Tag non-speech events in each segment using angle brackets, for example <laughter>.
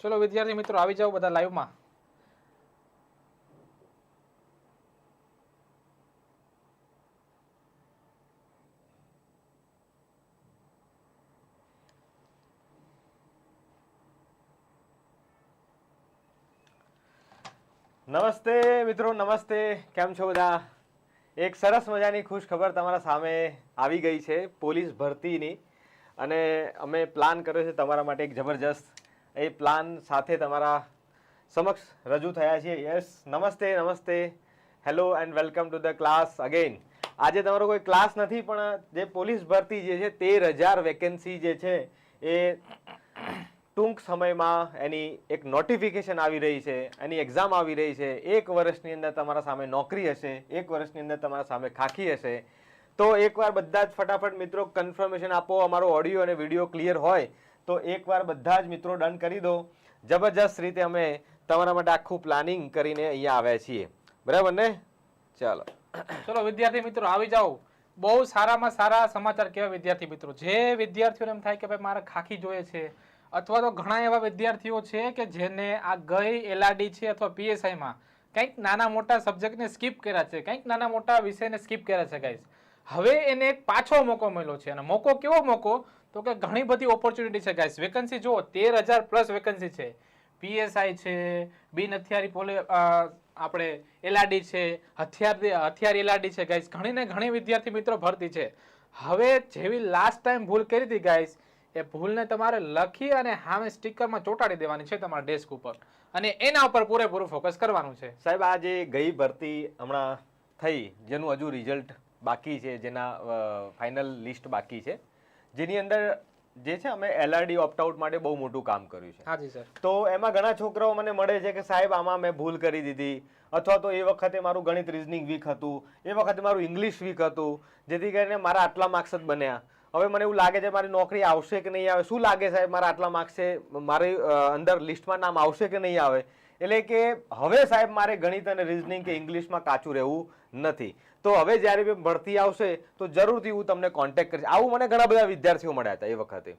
ચલો વિદ્યાર્થી મિત્રો, આવી જાઓ બધા લાઈવમાં નમસ્તે મિત્રો, નમસ્તે. કેમ છો બધા? એક સરસ મજાની ખુશ ખબર તમારા સામે આવી ગઈ છે, પોલીસ ભરતીની. અને અમે પ્લાન કર્યો છે તમારા માટે એક જબરજસ્ત એ પ્લાન સાથે તમારા સમક્ષ રજૂ થયા છીએ. યસ નમસ્તે નમસ્તે. Hello and welcome to the class again આજે તમારો કોઈ ક્લાસ નથી, પણ જે પોલીસ ભરતી જે છે, તેર હજાર વેકેન્સી જે છે, એ ટૂંક સમયમાં એની એક નોટિફિકેશન આવી રહી છે, એની એક્ઝામ આવી રહી છે. એક વર્ષની અંદર તમારા સામે નોકરી હશે, એક વર્ષની અંદર તમારા સામે ખાખી હશે. તો એકવાર બધા જ ફટાફટ મિત્રો કન્ફર્મેશન આપો, અમારો ઓડિયો અને વીડિયો ક્લિયર હોય. તો એકવાર બધા જ મિત્રો ડન કરી દો. જબરજસ્ત રીતે અમે તમારા માટે આખું પ્લાનિંગ કરીને અહીંયા આવ્યા છીએ. બરાબર ને? ચાલો. ચલો, વિદ્યાર્થી મિત્રો, આવી જાઓ. બહુ સારામાં સારા સમાચાર કેવા વિદ્યાર્થી મિત્રો? જે વિદ્યાર્થીઓને એમ થાય કે ભાઈ મારે ખાખી જોઈએ છે, અથવા તો ઘણા એવા વિદ્યાર્થીઓ છે કે જેને આ ગઈ એલઆરડી છે અથવા પીએસઆઈમાં કંઈક નાના મોટા સબ્જેક્ટને સ્કીપ કર્યા છે, કંઈક નાના મોટા વિષયને સ્કીપ કર્યા છે ગાઈઝ હવે એને એક પાછો મોકો મળ્યો છે, અને મોકો કેવો મોકો? તો કે ઘણી બધી ઓપોર્ચ્યુનિટી છે ગાઈસ વેકન્સી જુઓ, તેર હજાર પ્લસ વેકન્સી છે. પીએસઆઈ છે, બિન હથિયારી પોલે આપણે એલઆરડી છે, હથિયાર હથિયાર એલઆરડી છે ગાઈસ ઘણી ને ઘણી વિદ્યાર્થી મિત્રો ભરતી છે. હવે જેવી લાસ્ટ ટાઈમ ભૂલ કરી હતી ગાઈસ એ ભૂલને તમારે લખી અને હામે સ્ટીકરમાં ચોંટાડી દેવાની છે તમારા ડેસ્ક ઉપર. અને એના ઉપર પૂરેપૂરું ફોકસ કરવાનું છે. સાહેબ, આ જે ગઈ ભરતી હમણાં થઈ, જેનું હજુ રિઝલ્ટ બાકી છે, જેના ફાઇનલ લિસ્ટ બાકી છે જેની અંદર જે છે અમે એલઆરડી ઓપ્ટ આઉટ માટે બહુ મોટું કામ કર્યું છે. હાજી સર. તો એમાં ઘણા છોકરાઓ મને મળે છે કે સાહેબ આમાં મેં ભૂલ કરી દીધી. અથવા તો એ વખતે મારું ગણિત રિઝનિંગ વીક હતું. એ વખતે મારું ઇંગ્લિશ વીક હતું. જેથી કરીને મારા આટલા માર્ક્સ જ બન્યા. હવે મને એવું લાગે છે મારી નોકરી આવશે કે નહીં આવે? શું લાગે સાહેબ મારા આટલા માર્ક્સ છે? મારી અંદર લિસ્ટમાં નામ આવશે કે નહીં આવે? એટલે કે હવે સાહેબ મારે ગણિત અને રિઝનિંગ કે ઇંગ્લિશમાં કાચું રહેવું નથી. તો હવે જ્યારે બી ભરતી આવશે, તો જરૂરથી હું તમને કોન્ટેક્ટ કરીશ. આવું મને ઘણા બધા વિદ્યાર્થીઓ મળ્યા હતા એ વખતે.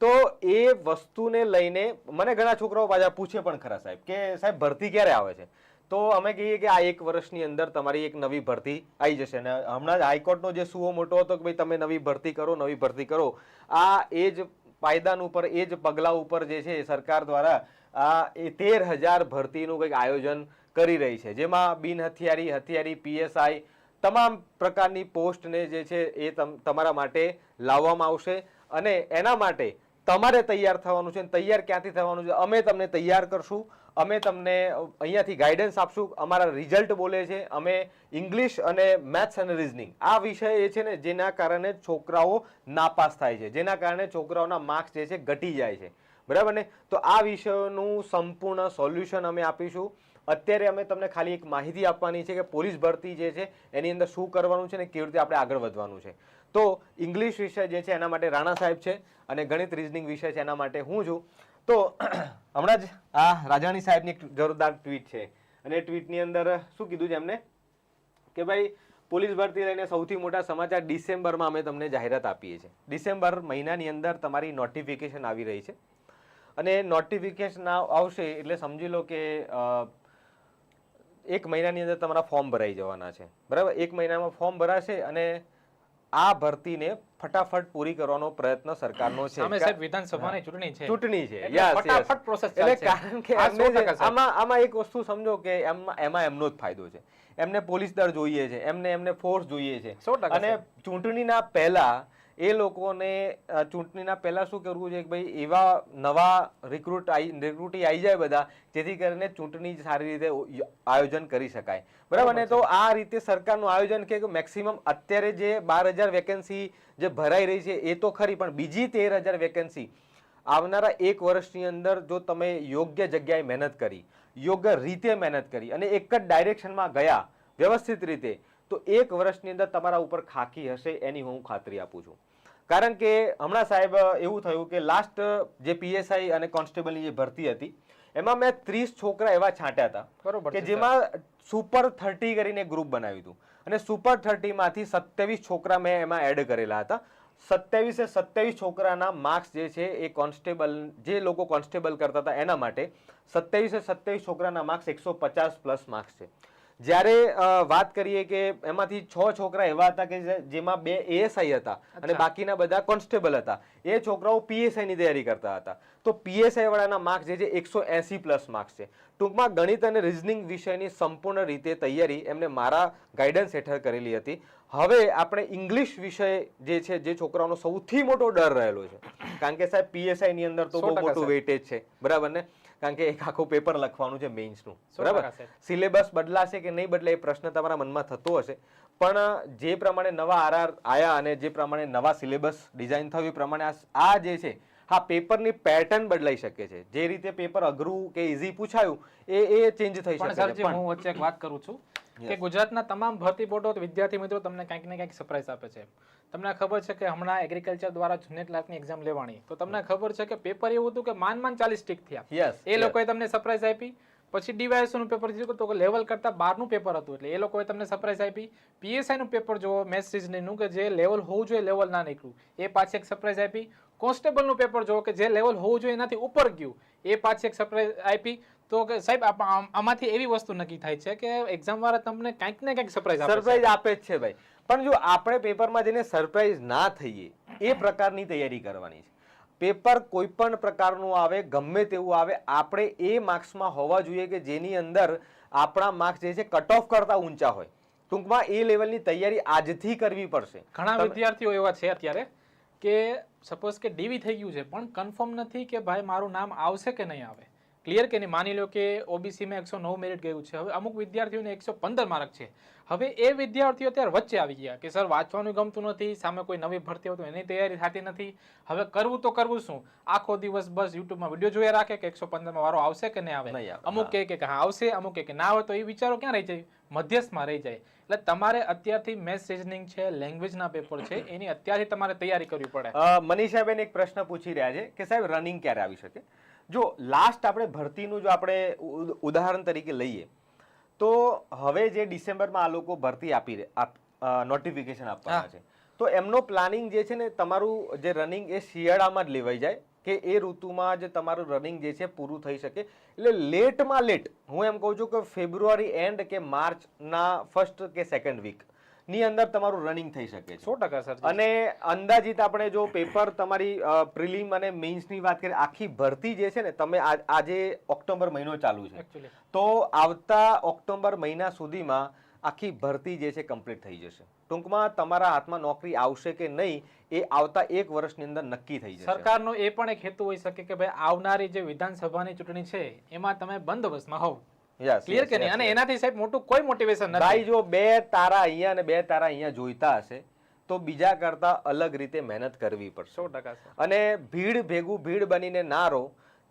તો એ વસ્તુને લઈને મને ઘણા છોકરાઓ પાછા પૂછે પણ ખરા સાહેબ કે, સાહેબ, ભરતી ક્યારે આવે છે? તો અમે કહીએ કે, આ એક વર્ષની અંદર તમારી એક નવી ભરતી આવી જશે. અને હમણાં જ હાઈકોર્ટનો જે સુઓ મોટો હતો કે, ભાઈ, તમે નવી ભરતી કરો, નવી ભરતી કરો. આ એ જ પાયદાન ઉપર, એ જ પગલાં ઉપર જે છે સરકાર દ્વારા આ એ તેર હજાર ભરતીનું કંઈક આયોજન કરી રહી છે. જેમાં બિન હથિયારી હથિયારી, પીએસઆઈ તમામ પ્રકારની પોસ્ટને જે છે એ તમ- તમારા માટે લાવવામાં આવશે અને એના માટે તમારે તૈયાર થવાનું છે તૈયાર ક્યાંથી થવાનું છે અમે તમને તૈયાર કરશું. અમે તમને અહીંયાથી ગાઈડન્સ આપશું. અમારા રિઝલ્ટ બોલે છે. અમે ઇંગ્લિશ અને મેથ્સ અને રિઝનિંગ આ વિષય એ છે ને જેના કારણે છોકરાઓ નાપાસ થાય છે. જેના કારણે છોકરાઓના માર્ક્સ જે છે ઘટી જાય છે. બરાબર ને? તો આ વિષયોનું સંપૂર્ણ સોલ્યુશન અમે આપીશું. અત્યારે અમે તમને ખાલી એક માહિતી આપવાની છે કે પોલીસ ભરતી જે છે, એની અંદર શું કરવાનું છે ને કેવી રીતે આપણે આગળ વધવાનું છે. તો ઇંગ્લિશ વિષય જે છે, એના માટે રાણા સાહેબ છે અને ગણિત રિઝનિંગ વિષય છે, એના માટે હું છું. તો <clears throat> હમણાં જ આ રાજાણી સાહેબની એક જોરદાર ટ્વીટ છે. અને ટ્વીટની અંદર શું કીધું છે એમને? કે ભાઈ, પોલીસ ભરતી લઈને સૌથી મોટા સમાચાર ડિસેમ્બરમાં અમે તમને જાહેરાત આપીએ છીએ. ડિસેમ્બર મહિનાની અંદર તમારી નોટિફિકેશન આવી રહી છે. અને નોટિફિકેશન આવશે એટલે સમજી લો કે એક મહિનાની અંદર તમારા ફોર્મ ભરાઈ જવાના છે. બરાબર? એક મહિનામાં ફોર્મ ભરાશે અને આ ભરતીને ફટાફટ પૂરી કરવાનો પ્રયત્ન સરકારનો છે. સામે સાહેબ વિધાનસભાની ચૂંટણી છે. ચૂંટણી છે. ફટાફટ. કારણ કે આ એમને 100% જે- સાહેબ. આમાં આમાં એક વસ્તુ સમજો કે એમાં એમાં એમનો જ ફાયદો છે. એમને પોલીસ દળ જોઈએ છે. એમને એમને ફોર્સ જોઈએ છે. અને ચૂંટણીના પહેલા એ લોકોને ચૂંટણીના પહેલાં શું કરવું છે કે ભાઈ એવા નવા રિક્રુટ રિક્રુટી આવી જાય બધા જેથી કરીને ચૂંટણી સારી રીતે આયોજન કરી શકાય. બરાબર? ને તો આ રીતે સરકારનું આયોજન કે મેક્સિમમ અત્યારે જે બાર હજાર વેકેન્સી જે ભરાઈ રહી છે એ તો ખરી પણ બીજી તેર હજાર વેકેન્સી આવનારા એક વર્ષની અંદર જો તમે યોગ્ય જગ્યાએ મહેનત કરી યોગ્ય રીતે મહેનત કરી અને એક જ ડાયરેક્શનમાં ગયા વ્યવસ્થિત રીતે તો એક વર્ષની અંદર તમારા ઉપર ખાકી હશે એની હું ખાતરી આપું છું. કારણ કે હમણાં સાહેબ એવું થયું કે લાસ્ટ જે પીએસઆઈ અને કોન્સ્ટેબલની જે ભરતી હતી એમાં મેં ત્રીસ છોકરા એવા છાંટ્યા હતા બરોબર કે જેમાં સુપર થર્ટી કરીને ગ્રુપ બનાવ્યું હતું. અને સુપર થર્ટીમાંથી સત્યાવીસ છોકરા મેં એમાં એડ કરેલા હતા. સત્યાવીસે સત્યાવીસ છોકરાના માર્ક્સ જે છે એ કોન્સ્ટેબલ જે લોકો કોન્સ્ટેબલ કરતા હતા એના માટે સત્યાવીસે સત્યાવીસ છોકરાના માર્ક્સ એકસો પચાસ પ્લસ માર્ક્સ છે. જ્યારે વાત કરીએ કે એમાંથી છ છોકરા એવા હતા કે જેમાં બે એએસઆઈ હતા અને બાકીના બધા કોન્સ્ટેબલ હતા. એ છોકરાઓ પીએસઆઈ ની તૈયારી કરતા હતા. તો પીએસઆઈ વાળાના માર્ક્સ જે છે એકસો એસી પ્લસ માર્ક્સ છે. ટૂંકમાં ગણિત અને રિઝનિંગ વિષયની સંપૂર્ણ રીતે તૈયારી એમને મારા ગાઈડન્સ હેઠળ કરેલી હતી. હવે આપણે ઇંગ્લિશ વિષય જે છે જે છોકરાઓનો સૌથી મોટો ડર રહેલો છે. કારણ કે સાહેબ પીએસઆઈ ની અંદર તો બહુ મોટું વેટેજ છે. બરાબર ને? કારણ કે એક આખું પેપર લખવાનું છે મેઇન્સનું બરાબર? સિલેબસ બદલાશે કે નહીં બદલે એ પ્રશ્ન તમારા મનમાં થતો હશે. પણ જે પ્રમાણે નવા આરઆર આયા અને જે પ્રમાણે નવા સિલેબસ ડિઝાઇન થયું એ પ્રમાણે આ- જે છે હા પેપરની પેટર્ન બદલાઈ શકે છે. જે રીતે પેપર અઘરું કે ઇઝી પૂછાયું એ એ ચેન્જ થઈ શકે છે. હું વચ્ચે એક વાત કરું છું કે ગુજરાતના તમામ ભરતી બોર્ડો વિદ્યાર્થી મિત્રો તમને કંઈક ને કંઈક સરપ્રાઈઝ આપે છે. તમને ખબર છે કે હમણાં એગ્રીકલ્ચર દ્વારા જુનિયર ક્લાર્કની એક્ઝામ લેવાની. તો તમને ખબર છે કે પેપર એવું હતું કે માન માન ચાલીસ સ્ટીક થયા. યસ એ લોકોએ તમને સરપ્રાઈઝ આપી. પછી DYSO નું પેપર થયું તો લેવલ કરતા બારનું પેપર હતું એટલે એ લોકોએ તમને સરપ્રાઈઝ આપી. પીએસઆઈનું નું પેપર જોવો મેથ્સનું કે જે લેવલ હોવું જોઈએ લેવલ ના નીકળ્યું. એ પાછી એક સરપ્રાઈઝ આપી. કોન્સ્ટેબલનું પેપર જોવો કે જે લેવલ હોવું જોઈએ એનાથી ઉપર ગયું. એ પાછી એક સરપ્રાઈઝ આપી. તો કે સાહેબ આમ- આમાંથી એવી વસ્તુ નક્કી થાય છે કે એક્ઝામ વાળા તમને કંઈક ને કંઈક સરપ્રાઈઝ આપે સરપ્રાઈઝ આપે જ છે ભાઈ. પણ જો આપણે પેપરમાં જઈને સરપ્રાઈઝ ના થઈએ એ પ્રકારની તૈયારી કરવાની છે. પેપર કોઈ પણ પ્રકારનું આવે ગમે તેવું આવે આપણે એ માર્ક્સમાં હોવા જોઈએ કે જેની અંદર આપણા માર્ક્સ જે છે કટ ઓફ કરતા ઊંચા હોય. ટૂંકમાં એ લેવલની તૈયારી આજથી કરવી પડશે. ઘણા વિદ્યાર્થીઓ એવા છે અત્યારે કે સપોઝ કે ડીવી થઈ ગયું છે પણ કન્ફર્મ નથી કે ભાઈ મારું નામ આવશે કે નહીં આવે. ક્લિયર કે નહીં? માની લો કે ઓબીસીમાં એકસો નવ મેરિટ ગયું છે. હવે અમુક વિદ્યાર્થીઓને એકસો પંદર માર્ક છે. હવે એ વિદ્યાર્થીઓ અત્યારે વચ્ચે આવી ગયા કે સર વાંચવાનું ગમતું નથી સામે કોઈ નવી ભરતી હોય તો એની તૈયારી થતી નથી. હવે કરવું તો કરવું શું? આખો દિવસ બસ યુટ્યુબમાં વીડિયો જોયા રાખે કે એકસો પંદરમાં વારો આવશે કે નહીં આવે? અમુક કે હા આવશે. અમુક કે ના આવે તો એ વિચારો ક્યાં રહી જાય? મધ્યસ્થમાં રહી જાય. એટલે તમારે અત્યારથી મેથ રિઝનિંગ છે લેંગ્વેજના પેપર છે એની અત્યારથી તમારે તૈયારી કરવી પડે. મનીષાબેન એક પ્રશ્ન પૂછી રહ્યા છે કે સાહેબ રનિંગ ક્યારે આવી શકે? જો લાસ્ટ આપણે ભરતીનું જો આપણે ઉદાહરણ તરીકે લઈએ તો હવે જે ડિસેમ્બરમાં આ લોકો ભરતી આપી નોટિફિકેશન આપવાના છે. તો એમનો પ્લાનિંગ જે છે ને તમારું જે રનિંગ એ શિયાળામાં જ લેવાઈ જાય કે એ ઋતુમાં જ તમારું રનિંગ જે છે પૂરું થઈ શકે. એટલે લેટમાં લેટ હું એમ કહું છું કે ફેબ્રુઆરી એન્ડ કે માર્ચના ફર્સ્ટ કે સેકન્ડ વીક ની અંદર તમારું રનિંગ થઈ શકે છે. સો ટકા સર અને અંદાજિત આપણે જો પેપર તમારી પ્રિલિમ અને મેઇન્સની વાત કરીએ આખી ભરતી જે છે ને તમે આજે ઓક્ટોબર મહિનો ચાલુ છે. તો આવતા ઓક્ટોબર મહિના સુધીમાં આખી ભરતી જે છે કમ્પ્લીટ થઈ જશે. ટૂંકમાં તમારા હાથમાં નોકરી આવશે કે નહીં એ આવતા એક વર્ષની અંદર નક્કી થઈ જશે. સરકારનો એ પણ એક હેતુ હોઈ શકે કે ભાઈ આવનારી જે વિધાનસભાની ચૂંટણી છે એમાં તમે બંદોબસ્તમાં હોવ. ક્લિયર કે નહીં? અને એનાથી સાહેબ મોટું કોઈ મોટિવેશન ભાઈ જો બે તારા અહીંયા અને બે તારા અહીંયા જોઈતા હશે તો બીજા કરતા અલગ રીતે મહેનત કરવી પડશે. સો ટકા. અને ભીડ ભેગું ભીડ બનીને ના રહો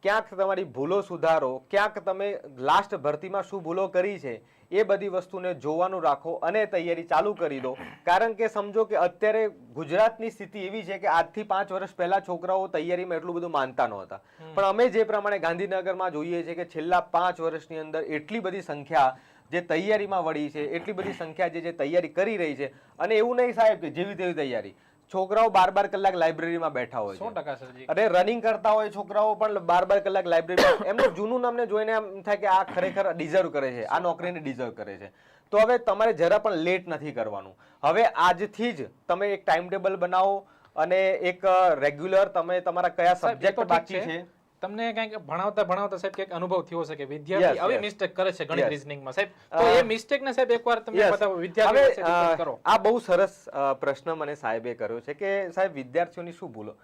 ક્યાંક તમારી ભૂલો સુધારો ક્યાંક તમે લાસ્ટ ભરતીમાં શું ભૂલો કરી છે એ બધી વસ્તુને જોવાનું રાખો અને તૈયારી ચાલુ કરી દો. કારણ કે સમજો કે અત્યારે ગુજરાતની સ્થિતિ એવી છે કે આજથી પાંચ વર્ષ પહેલા છોકરાઓ તૈયારીમાં એટલું બધું માનતા નહોતા. પણ અમે જે પ્રમાણે ગાંધીનગરમાં જોઈએ છે કે છેલ્લા પાંચ વર્ષની અંદર એટલી બધી સંખ્યા જે તૈયારીમાં વળી છે એટલી બધી સંખ્યા જે જે તૈયારી કરી રહી છે અને એવું નહીં સાહેબ કે જેવી તેવી તૈયારી. છોકરાઓ બાર બાર કલાક લાઇબ્રેરીમાં બેઠા હોય સો ટકા સરજી. અને રનિંગ કરતા હોય છોકરાઓ પણ બાર બાર કલાક લાઇબ્રેરીમાં એમનું જૂનું નામને જોઈને એમ થાય કે આ ખરેખર ડિઝર્વ કરે છે આ નોકરીને ડિઝર્વ કરે છે. તો હવે તમારે જરા પણ લેટ નથી કરવાનું. હવે આજથી જ તમે એક ટાઈમ ટેબલ બનાવો અને એક રેગ્યુલર તમે તમારા કયા સબ્જેક્ટ બાકી છે? તમને કંઈક ભણાવતા ભણાવતા સાહેબ કંઈક અનુભવ થયો હશે કે વિદ્યાર્થી આવી મિસ્ટેક કરે છે ગણિત. રીઝનિંગમાં સાહેબ. તો એ મિસ્ટેક ને સાહેબ એકવાર તમે બતાવો વિદ્યાર્થી કરો. આ બહુ સરસ પ્રશ્ન મને સાહેબે કર્યો છે કે સાહેબ વિદ્યાર્થીઓની શું ભૂલો?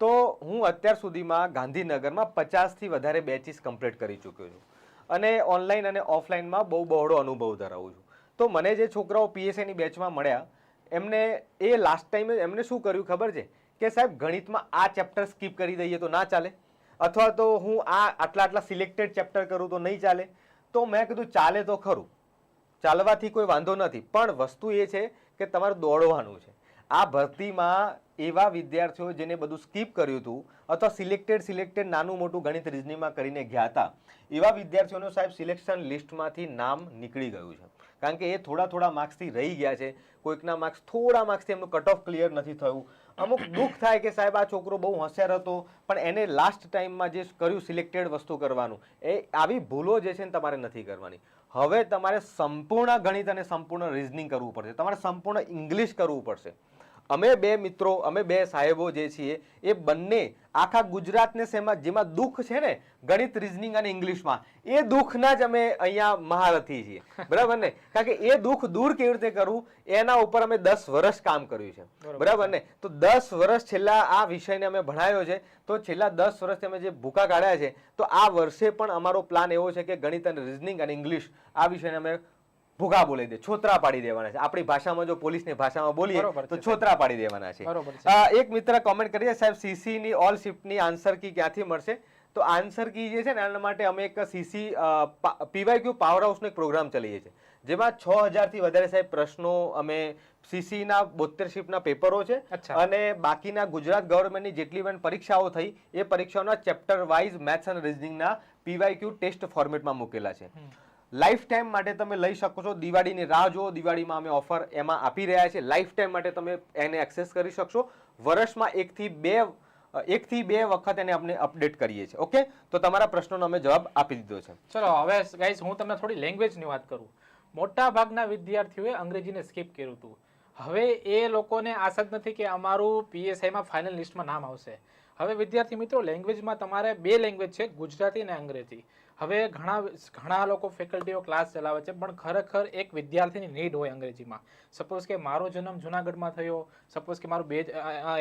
તો હું અત્યાર સુધીમાં ગાંધીનગરમાં પચાસથી વધારે બેચીસ કમ્પ્લીટ કરી ચૂક્યો છું. અને ઓનલાઈન અને ઓફલાઈનમાં બહુ બહોળો અનુભવ ધરાવું છું. તો મને જે છોકરાઓ પીએસઆઈની બેચમાં મળ્યા એમને એ લાસ્ટ ટાઈમે એમને શું કર્યું ખબર છે? કે સાહેબ ગણિતમાં આ ચેપ્ટર સ્કીપ કરી દઈએ તો ના ચાલે. અથવા તો હું આ આટલા આટલા સિલેક્ટેડ ચેપ્ટર કરું તો નહીં ચાલે. તો મેં કીધું, ચાલે તો ખરું. ચાલવાથી કોઈ વાંધો નથી. પણ વસ્તુ એ છે કે તમારે દોડવાનું છે. આ ભરતીમાં એવા વિદ્યાર્થીઓ જેને બધું સ્કીપ કર્યું હતું અથવા સિલેક્ટેડ સિલેક્ટેડ નાનું મોટું ગણિત રીઝનિંગમાં કરીને ગયા હતા, એવા વિદ્યાર્થીઓનું સાહેબ સિલેક્શન લિસ્ટમાંથી નામ નીકળી ગયું છે. કારણ કે એ થોડા થોડા માર્ક્સથી રહી ગયા છે. કોઈકના માર્ક્સ થોડા માર્ક્સથી એમનું કટ ઓફ ક્લિયર નથી થયું. અમુક દુઃખ થાય કે સાહેબ આ છોકરો બહુ હોશિયાર હતો, પણ એને લાસ્ટ ટાઈમમાં જે કર્યું સિલેક્ટેડ વસ્તુ કરવાનું, એ આવી ભૂલો જે છે ને તમારે નથી કરવાની. હવે તમારે સંપૂર્ણ ગણિત અને સંપૂર્ણ રિઝનિંગ કરવું પડશે. તમારે સંપૂર્ણ ઇંગ્લિશ કરવું પડશે. અમે બે મિત્રો અમે બે સાહેબો જે છીએ એ બંને આખા ગુજરાતને શેમાં જેમાં દુઃખ છે ને ગણિત રિઝનિંગ અને ઇંગ્લિશમાં એ દુઃખના જ અમે અહીંયા મહારથી છીએ. <laughs> બરાબર ને? કારણ કે એ દુઃખ દૂર કેવી રીતે કરવું એના ઉપર અમે દસ વર્ષ કામ કર્યું છે. બરાબર. ને? તો દસ વર્ષ છેલ્લા આ વિષયને અમે ભણાયો છે. તો છેલ્લા દસ વર્ષથી અમે જે ભૂકા કાઢ્યા છે તો આ વર્ષે પણ અમારો પ્લાન એવો છે કે ગણિત અને રિઝનિંગ અને ઇંગ્લિશ આ વિષયને અમે ભૂગા બોલી દે છોતરા પાડી દેવાના છે. આપણી ભાષામાં જો પોલીસની ભાષામાં બોલીએ તો છોતરા પાડી દેવાના છે. એક મિત્ર કોમેન્ટ કરીએ સાહેબ સીસી ની ઓલ શિફ્ટની આન્સર કી ક્યાંથી મળશે? તો આન્સર કી જે છે ને એના માટે અમે એક સીસી પીવાયક્યુ પાવર હાઉસનો એક પ્રોગ્રામ ચલાવીએ છીએ. જેમાં છ હજારથી વધારે સાહેબ પ્રશ્નો અમે સીસીના બોતેર શિફ્ટના પેપરો છે અને બાકીના ગુજરાત ગવર્મેન્ટની જેટલી પણ પરીક્ષાઓ થઈ એ પરીક્ષાઓના ચેપ્ટર વાઇઝ મેથ્સ અને રિઝનિંગના પીવાયક્યુ ટેસ્ટ ફોર્મેટમાં મૂકેલા છે. લાઈફ ટાઈમ માટે તમે લઈ શકો છો. દિવાળીની રાહ જુઓ. દિવાળીમાં અમે ઓફર એમાં આપી રહ્યા છીએ. લાઈફ ટાઈમ માટે તમે એને એક્સેસ કરી શકશો. વર્ષમાં એકથી બે એકથી બે વખત એને આપણે અપડેટ કરીએ છીએ. ઓકે તો તમારા પ્રશ્નોનો અમે જવાબ આપી દીધો છે. ચલો, હવે ગાઈઝ હું તમને થોડી લેંગ્વેજની વાત કરું. મોટા ભાગના વિદ્યાર્થીઓએ અંગ્રેજીને સ્કીપ કર્યું હતું. હવે એ લોકોને આશા જ નથી કે અમારું પીએસઆઈમાં ફાઇનલ લિસ્ટમાં નામ આવશે. હવે વિદ્યાર્થી મિત્રો લેંગ્વેજમાં તમારે બે લેંગ્વેજ છે, ગુજરાતી અને અંગ્રેજી. હવે ઘણા ઘણા લોકો ફેકલ્ટીઓ ક્લાસ ચલાવે છે, પણ ખરેખર એક વિદ્યાર્થીની નીડ હોય અંગ્રેજીમાં. સપોઝ કે મારો જન્મ જુનાગઢમાં થયો સપોઝ કે મારું બે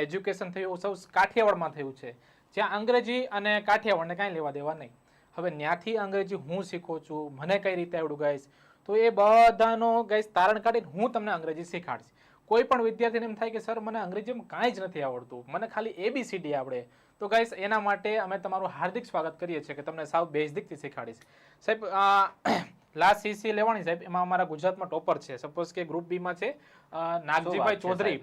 એજ્યુકેશન થયું સૌ કાઠિયાવાડમાં થયું છે. જ્યાં અંગ્રેજી અને કાઠિયાવાડને કાંઈ લેવા દેવા નહીં. હવે ત્યાંથી અંગ્રેજી હું શીખું છું, મને કઈ રીતે આવડું ગાઈશ તો એ બધાનો ગાઈશ તારણ કાઢીને હું તમને અંગ્રેજી શીખાડીશ. કોઈ પણ વિદ્યાર્થીને એમ થાય કે, સર, મને અંગ્રેજીમાં કાંઈ જ નથી આવડતું. મને ખાલી એબીસીડી આવડે. તો ગાઈસ એના માટે અમે તમારું હાર્દિક સ્વાગત કરીએ છીએ કે તમને સાવ બેઝિકથી શીખાડીશ સાહેબ લાસ્ટ સીસી <clears throat> લેવાની સાહેબ એમાં અમારા ગુજરાતમાં ટોપર છે. સપોઝ કે ગ્રુપ બીમાં છે નાગજીભાઈ ચૌધરી.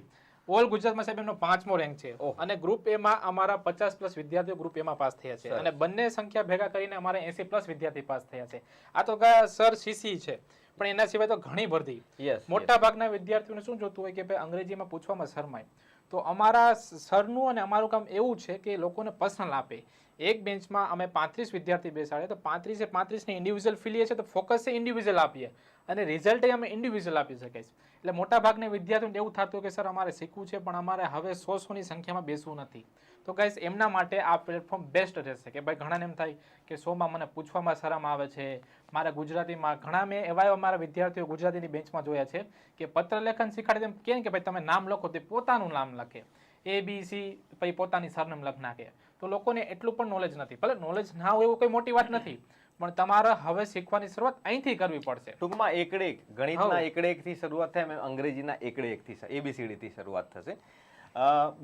ઓલ ગુજરાતમાં સાહેબ એમનો પાંચમો રેન્ક છે. અને ગ્રુપ એમાં અમારા પચાસ પ્લસ વિદ્યાર્થીઓ ગ્રુપ એમાં પાસ થયા છે. અને બંને સંખ્યા ભેગા કરીને અમારે એસી પ્લસ વિદ્યાર્થી પાસ થયા છે. આ તો સર સીસી છે. પણ એના સિવાય તો ઘણી ભરતી મોટા ભાગના વિદ્યાર્થીઓને શું જોતું હોય કે ભાઈ અંગ્રેજીમાં પૂછવામાં શરમાય. તો અમારા સરનું અને અમારું કામ એવું છે કે લોકોને પર્સનલ આપે. એક બેન્ચમાં અમે પાંત્રીસ વિદ્યાર્થી બેસાડે, તો પાંત્રીસે પાંત્રીસને ઇન્ડિવિજ્યુઅલ ફી લઈએ છીએ, તો ફોકસે ઇન્ડિવિજ્યુઅલ આપીએ. અને રિઝલ્ટ અમે ઇન્ડિવિજ્યુઅલ આપી શકાય છીએ. એટલે મોટા ભાગના વિદ્યાર્થીઓને એવું થતું કે, સર, અમારે શીખવું છે, પણ અમારે હવે સો સોની સંખ્યામાં બેસવું નથી. તો ગાઈસ એમના માટે આ પ્લેટફોર્મ બેસ્ટ રહેશે કે ભાઈ ઘણાને એમ થાય કે શોમાં મને પૂછવામાં શરમ આવે છે. મારા ગુજરાતીમાં ઘણા મેં એવા એવા મારા વિદ્યાર્થીઓ ગુજરાતીની બેન્ચમાં જોયા છે કે પત્રલેખન શીખાડે તેમ કેમ કે ભાઈ તમે નામ લખો તે પોતાનું નામ લખે. એ બી સી પછી પોતાની સરનામ લખ નાખે. તો લોકોને એટલું પણ નોલેજ નથી. ભલે નોલેજ ના હોય એવું કોઈ મોટી વાત નથી પણ તમારે હવે શીખવાની શરૂઆત અહીંથી કરવી પડશે. ટૂંકમાં એકડે એક ગણિતના. એકડે એકથી શરૂઆત થાય અંગ્રેજીના એકડે એકથી એબીસીડી થી શરૂઆત થશે.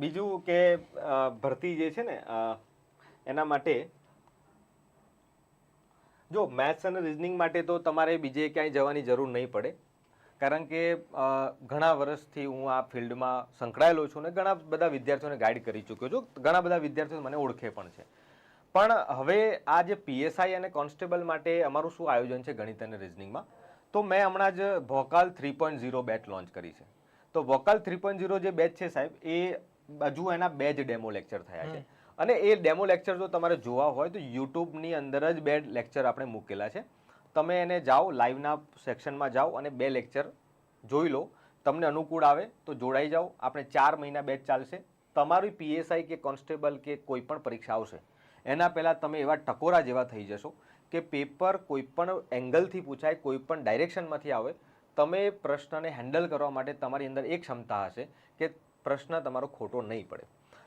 બીજું કે ભરતી જે છે ને એના માટે જો મેથ્સ અને રિઝનિંગ માટે તો તમારે બીજે ક્યાંય જવાની જરૂર નહીં પડે. કારણ કે ઘણા વર્ષથી હું આ ફિલ્ડમાં સંકળાયેલો છું ને ઘણા બધા વિદ્યાર્થીઓને ગાઈડ કરી ચૂક્યો છું. ઘણા બધા વિદ્યાર્થીઓ મને ઓળખે પણ છે. પણ હવે આ જે પીએસઆઈ અને કોન્સ્ટેબલ માટે અમારું શું આયોજન છે ગણિત અને રિઝનિંગમાં તો મેં હમણાં જ Bhaukaal three point zero batch launch કરી છે. તો વોકલ થ્રી પોઈન્ટ ઝીરો જે બેચ છે સાહેબ એ હજુ એના બે જ ડેમો લેક્ચર થયા છે. અને એ ડેમો લેક્ચર જો તમારે જોવા હોય તો યુટ્યુબની અંદર જ બે લેક્ચર આપણે મૂકેલા છે. તમે એને જાઓ લાઈવના સેક્શનમાં જાઓ અને બે લેક્ચર જોઈ લો. તમને અનુકૂળ આવે તો જોડાઈ જાઓ. આપણે ચાર મહિના બેચ ચાલશે. તમારી પીએસઆઈ કે કોન્સ્ટેબલ કે કોઈ પણ પરીક્ષા આવશે એના પહેલાં તમે એવા ટકોરા જેવા થઈ જશો કે પેપર કોઈ પણ એંગલથી પૂછાય કોઈ પણ ડાયરેક્શનમાંથી આવે તમે પ્રશ્નને હેન્ડલ કરવા માટે તમારી અંદર એક ક્ષમતા હશે કે પ્રશ્ન તમારો ખોટો નહીં પડે.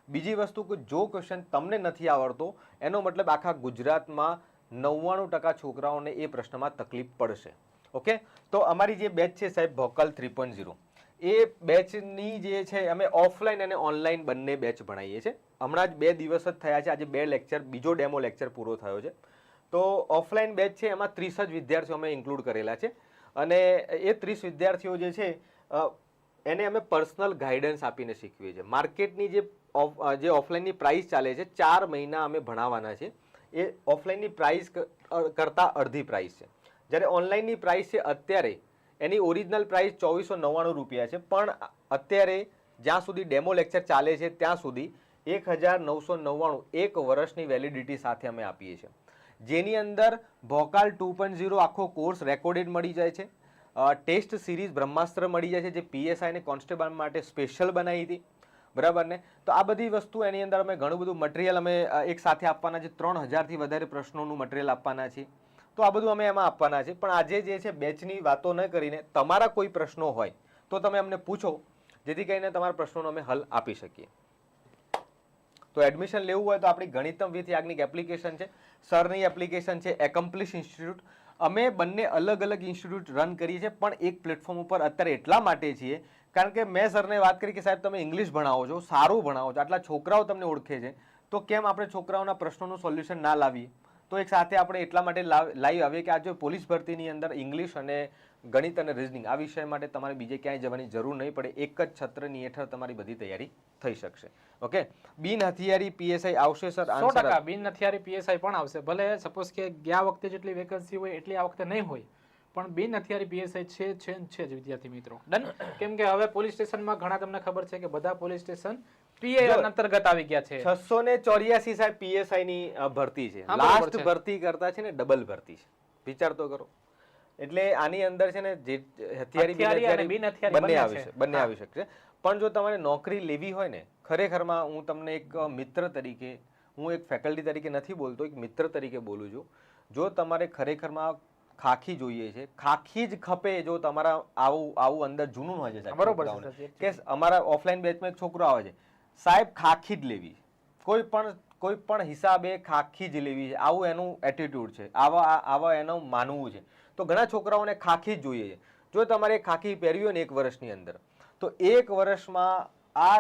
બીજી વસ્તુ કે જો ક્વેશ્ચન તમને નથી આવડતો, એનો મતલબ આખા ગુજરાતમાં નવ્વાણું ટકા છોકરાઓને એ પ્રશ્નમાં તકલીફ પડશે. ઓકે? તો અમારી જે બેચ છે સાહેબ, ભોકલ થ્રી પોઈન્ટ ઝીરો. એ બેચની જે છે, અમે ઓફલાઈન અને ઓનલાઈન બંને બેચ ભણાવીએ છીએ. હમણાં જ બે દિવસ જ થયા છે, આજે બે લેક્ચર, બીજો ડેમો લેક્ચર પૂરો થયો છે. તો ઓફલાઈન બેચ છે, એમાં ત્રીસ જ વિદ્યાર્થીઓ અમે ઇન્ક્લુડ કરેલા છે. અને એ ત્રીસ વિદ્યાર્થીઓ જે છે એને અમે પર્સનલ ગાઈડન્સ આપીને શીખવીએ છીએ. માર્કેટની જે જે ઓફલાઈનની પ્રાઇસ ચાલે છે, ચાર મહિના અમે ભણાવવાના છે. એ ઓફલાઈનની પ્રાઇસ કરતાં અડધી પ્રાઇસ છે. જ્યારે ઓનલાઈનની પ્રાઇસ છે અત્યારે, એની ઓરિજિનલ પ્રાઇસ ચોવીસો નવ્વાણું રૂપિયા છે. પણ અત્યારે જ્યાં સુધી ડેમો લેક્ચર ચાલે છે, ત્યાં સુધી એક હજાર નવસો નવ્વાણું એક વર્ષની વેલિડિટી સાથે અમે આપીએ છીએ. જેની અંદર ભોકાલ ટુ પોઈન્ટ ઝીરો આખો કોર્સ રેકોર્ડેડ મળી જાય છે. ટેસ્ટ સિરીઝ બ્રહ્માસ્ત્ર મળી જાય છે, જે પીએસઆઈને કોન્સ્ટેબલ માટે સ્પેશિયલ બનાવી હતી. બરાબર ને? તો આ બધી વસ્તુ એની અંદર અમે ઘણું બધું મટીરિયલ અમે એક સાથે આપવાના છે. ત્રણ હજારથી વધારે પ્રશ્નોનું મટીરિયલ આપવાના છીએ તો આ બધું અમે એમાં આપવાના છે. પણ આજે જે છે, બેચની વાતો ન કરીને તમારા કોઈ પ્રશ્નો હોય, તો તમે અમને પૂછો. જેથી કરીને તમારા પ્રશ્નોનો અમે હલ આપી શકીએ. તો એડમિશન લેવું હોય તો આપણી ગણિતમ વિથ યાજ્ઞિક એપ્લિકેશન છે. સરની એપ્લિકેશન છે એકમ્પ્લિશ ઇન્સ્ટિટ્યૂટ અમે બંને અલગ અલગ ઇન્સ્ટિટ્યૂટ રન કરીએ છીએ, પણ એક પ્લેટફોર્મ ઉપર અત્યારે એટલા માટે છીએ, કારણ કે મેં સરને વાત કરી કે સાહેબ તમે ઇંગ્લિશ ભણાવો છો, સારું ભણાવો છો, આટલા છોકરાઓ તમને ઓળખે છે. તો કેમ આપણે છોકરાઓના પ્રશ્નોનું સોલ્યુશન ના લાવીએ? તો એક સાથે આપણે એટલા માટે લાઈવ આવીએ કે આજે પોલીસ ભરતીની અંદર ઇંગ્લિશ અને ગણિત અને રિઝનિંગ આ વિષય માટે તમારે બીજે ક્યાંય જવાની જરૂર નહીં પડે એક જ છત્રની હેઠળ તમારી બધી તૈયારી થઈ શકશે. ઓકે? બિન હથિયારી પીએસઆઈ આવશે સર? સો ટકા. બિન હથિયારી પીએસઆઈ પણ આવશે. ભલે સપોઝ કે ગયા વખતે જેટલી વેકન્સી હોય એટલી આ વખતે નહીં હોય પણ બિન હથિયારી પીએસઆઈ છે છે છે જ વિદ્યાર્થી મિત્રો. ડન કેમ કે હવે પોલીસ સ્ટેશનમાં ઘણા તમને ખબર છે કે બધા પોલીસ સ્ટેશન પીએ અંતર્ગત આવી ગયા છે. છસો ને ચોર્યાસી સાહેબ પીએસઆઈ ની ભરતી છે. લાસ્ટ ભરતી કરતા છે ને ડબલ ભરતી છે. વિચાર તો કરો. એટલે આની અંદર છે ને જે હથિયારી અને બિન હથિયારી બંને બંને આવી છે. બંને આવી શકશે પણ જો તમારે નોકરી લેવી હોય ને ખરેખરમાં હું તમને એક મિત્ર તરીકે હું એક ફેકલ્ટી તરીકે નથી બોલતો એક મિત્ર તરીકે બોલું છું. જો તમારે ખરેખરમાં ખાખી જોઈએ છે ખાખી જ ખપે જો તમારા આવું આવું અંદર જૂનું હોય છે બરોબર કે અમારા ઓફલાઈન બેચમાં એક છોકરો આવે છે સાહેબ ખાખી જ લેવી. કોઈ પણ કોઈ પણ હિસાબે ખાખી જ લેવી છે. આવું એનું એટીટ્યુડ છે. આવા આવા એનું માનવું છે. તો ઘણા છોકરાઓને ખાખી જ જોઈએ છે. જો તમારે ખાખી પહેરવી હોય ને એક વર્ષની અંદર તો એક વર્ષમાં આ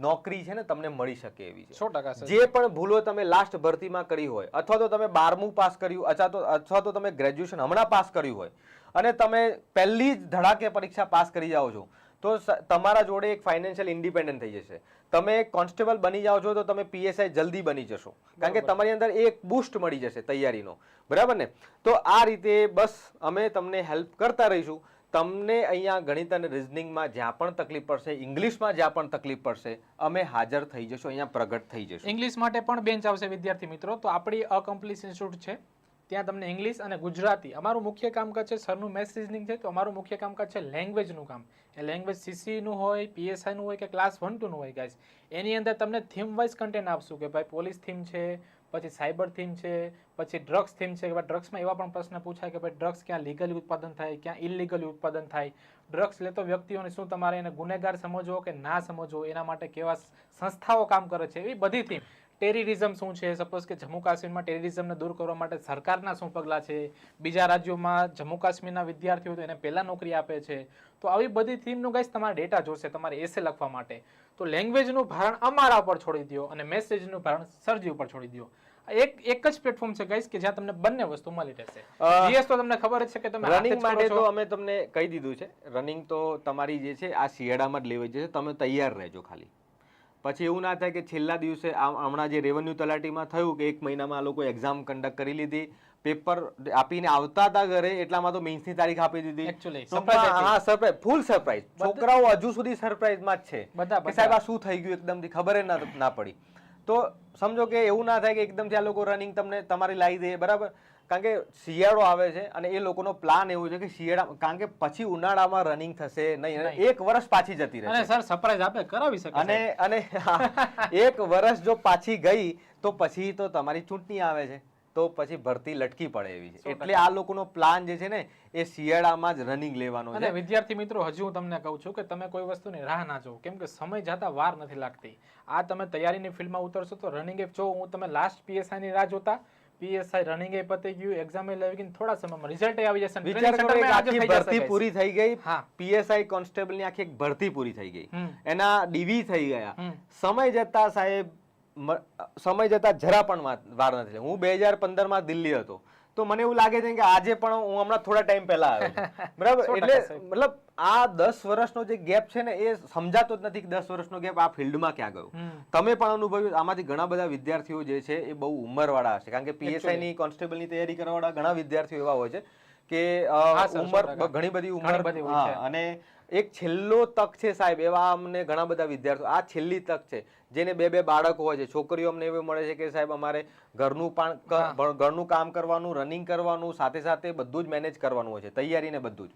નોકરી છે ને તમને મળી શકે એવી છે. સો ટકા જે પણ ભૂલો તમે લાસ્ટ ભરતીમાં કરી હોય અથવા તો તમે બારમું પાસ કર્યું અથવા તો અથવા તો તમે ગ્રેજ્યુએશન હમણાં પાસ કર્યું હોય અને તમે પહેલી જ ધડાકે પરીક્ષા પાસ કરી જાઓ છો તો તમારા જોડે એક ફાઇનાન્શિયલ ઇન્ડિપેન્ડન્ટ થઈ જશે. તમે કોન્સ્ટેબલ બની જાઓ છો તો તમે પીએસઆઈ જલ્દી બની જશો. કારણ કે તમારી અંદર એક બૂસ્ટ મળી જશે તૈયારીનો. બરાબર ને? તો આ રીતે બસ અમે તમને હેલ્પ કરતા રહીશું. તમને અહીંયા ગણિત અને રિઝનિંગમાં જ્યાં પણ તકલીફ પડશે ઇંગ્લિશમાં જ્યાં પણ તકલીફ પડશે અમે હાજર થઈ જશું અહીંયા પ્રગટ થઈ જશું. ઇંગ્લિશ માટે પણ બેન્ચ આવશે વિદ્યાર્થી મિત્રો. તો આપણી અકમ્પ્લીસ ઇન્સ્ટિટ્યૂટ છે. ત્યાં તમને ઇંગ્લિશ અને ગુજરાતી, અમારું મુખ્ય કામકાજ છે સરનું મેથ્સ રિઝનિંગ છે, તો અમારું મુખ્ય કામકાજ છે લેંગ્વેજનું કામ. એ લેંગ્વેજ સીસીનું હોય પીએસઆઈનું હોય કે ક્લાસ વન ટુનું હોય ગાઈસ એની અંદર તમને થીમ વાઇઝ કન્ટેન્ટ આપશું કે ભાઈ પોલીસ થીમ છે, પછી સાયબર થીમ છે, પછી ડ્રગ્સ થીમ છે. કે ભાઈ ડ્રગ્સમાં એવા પણ પ્રશ્ન પૂછાય કે ભાઈ ડ્રગ્સ ક્યાં લીગલી ઉત્પાદન થાય, ક્યાં ઇલીગલી ઉત્પાદન થાય. ડ્રગ્સ લેતો વ્યક્તિઓને શું તમારે એને ગુનેગાર સમજવો કે ના સમજવો, એના માટે કેવા સંસ્થાઓ કામ કરે છે, એવી બધી થીમ ટેરરિઝમ શું છે? સપોઝ કે જમ્મુ કાશ્મીરમાં ટેરરિઝમને દૂર કરવા માટે સરકારના શું પગલાં છે? બીજા રાજ્યોમાં જમ્મુ કાશ્મીરના વિદ્યાર્થીઓ તો એને પહેલાં નોકરી આપે છે. તો આવી બધી થીમનું ગાઈસ તમારે ડેટા જોશે તમારે એસે લખવા માટે. તો લેંગ્વેજનું ભારણ અમારા ઉપર છોડી દો અને મેસેજનું ભારણ સરજી ઉપર છોડી દો. એક એક જ પ્લેટફોર્મ છે ગાઈસ કે જ્યાં તમને બંને વસ્તુ મળી રહેશે. જીએસ તો તમને ખબર જ છે કે તમે રનિંગ માટે તો અમે તમને કહી દીધું છે. રનિંગ તો તમારી જે છે આ શિયાળામાં જ લેવી છે તમે તૈયાર રહેજો ખાલી. પછી એવું ના થાય કે છેલ્લા દિવસે હમણાં જે રેવન્યુ તલાટીમાં થયું કે એક મહિનામાં આ લોકો એક્ઝામ કન્ડક્ટ કરી લીધી પેપર આપીને આવતા હતા ઘરે એટલામાં તો મેન્સની તારીખ આપી દીધી. હા સરપ્રાઈઝ ફૂલ સરપ્રાઈઝ છોકરાઓ હજુ સુધી સરપ્રાઈઝમાં જ છે. કે સાહેબ આ શું થઈ ગયું? એકદમથી ખબર ના પડી. તો સમજો કે એવું ના થાય કે એકદમથી આ લોકો રનિંગ તમને તમારી લાવી દે બરાબર? કારણ કે શિયાળો આવે છે અને એ લોકોનો પ્લાન એવો છે કે શિયાળા કારણ કે પછી ઉનાળામાં રનિંગ થશે નહીં એક વર્ષ પાછી જતી રહેશે. સર સરપ્રાઈઝ આપે કરાવી શકે અને અને એક વર્ષ જો પાછી ગઈ તો પછી તો તમારી ચૂંટણી આવે છે. તો પછી ભરતી લટકી પડે એવી છે. એટલે આ લોકોનો પ્લાન જે છે ને એ શિયાળામાં જ રનિંગ લેવાનો છે. વિદ્યાર્થી મિત્રો હજુ હું તમને કહું છું કે તમે કોઈ વસ્તુની રાહ ના જોવો કેમ કે સમય જતા વાર નથી લાગતી. આ તમે તૈયારીની ફિલ્ડમાં ઉતરશો તો રનિંગ એક જો હું તમે લાસ્ટ પીએસઆઈની રાહ જોતા પીએસઆઈ રનિંગ એ પતી ગયું એક્ઝામ એ લેવી ગઈ થોડા સમયમાં રિઝલ્ટ આવી જશે વિચાર કરો એક આખી ભરતી પૂરી થઈ ગઈ હા. પીએસઆઈ કોન્સ્ટેબલની આખી એક ભરતી પૂરી થઈ ગઈ. એના ડીવી થઈ ગયા. સમય જતા સાહેબ સમય જતા જરા પણ વાર નથી હું બે હજાર પંદરમાં દિલ્હી હતો. તો મને એવું લાગે છે કે આજે પણ હું હમણાં થોડા ટાઈમ પહેલા આવ્યો <laughs> બરાબર? એટલે મતલબ આ દસ વર્ષનો જે ગેપ છે ને એ સમજાતો જ નથી કે દસ વર્ષનો ગેપ આ ફિલ્ડમાં ક્યાં ગયો. તમે પણ અનુભવ્યું આમાંથી ઘણા બધા વિદ્યાર્થીઓ જે છે એ બહુ ઉંમરવાળા હશે. કારણ કે પીએસઆઈની કોન્સ્ટેબલની તૈયારી કરવાવાળા ઘણા વિદ્યાર્થીઓ એવા હોય છે કે ઉંમર ઘણી બધી ઉંમર. અને એક છેલ્લો તક છે સાહેબ એવા અમને ઘણા બધા વિદ્યાર્થીઓ આ છેલ્લી તક છે જેને બે બે બાળકો હોય છે. છોકરીઓ અમને એવું મળે છે કે સાહેબ અમારે ઘરનું પણ. ઘરનું કામ કરવાનું રનિંગ કરવાનું સાથે સાથે બધું જ મેનેજ કરવાનું હોય છે તૈયારી ને બધું જ.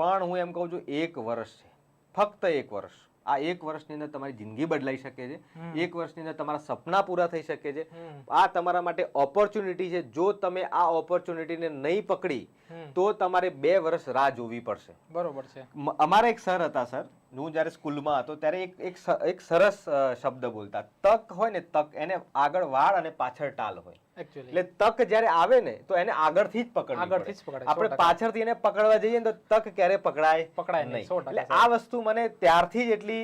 પણ હું એમ કહું છું એક વર્ષ છે. ફક્ત એક વર્ષ. આ એક વર્ષની અંદર તમારી જિંદગી બદલાઈ શકે છે. એક વર્ષની અંદર તમારા સપના પૂરા થઈ શકે છે. આ તમારા માટે ઓપોર્ચ્યુનિટી છે. જો તમે આ ઓપોર્ચ્યુનિટીને નહીં પકડી. તો તમારે બે વર્ષ રાહ જોવી પડશે. બરોબર છે. અમારા એક સર હતા સર. હું જ્યારે સ્કૂલમાં હતો ત્યારે એક એક એક સરસ શબ્દ બોલતા. તક હોય ને તક એને આગળ વાળ અને પાછળ ટાલ હોય. એટલે તક જ્યારે આવે ને તો એને આગળથી જ પકડવી આગળથી જ. પકડાય, આપણે પાછળથી એને પકડવા જઈએ ને તો તક ક્યારે પકડાય પકડાય નહીં, એટલે આ વસ્તુ મને ત્યારથી જ એટલી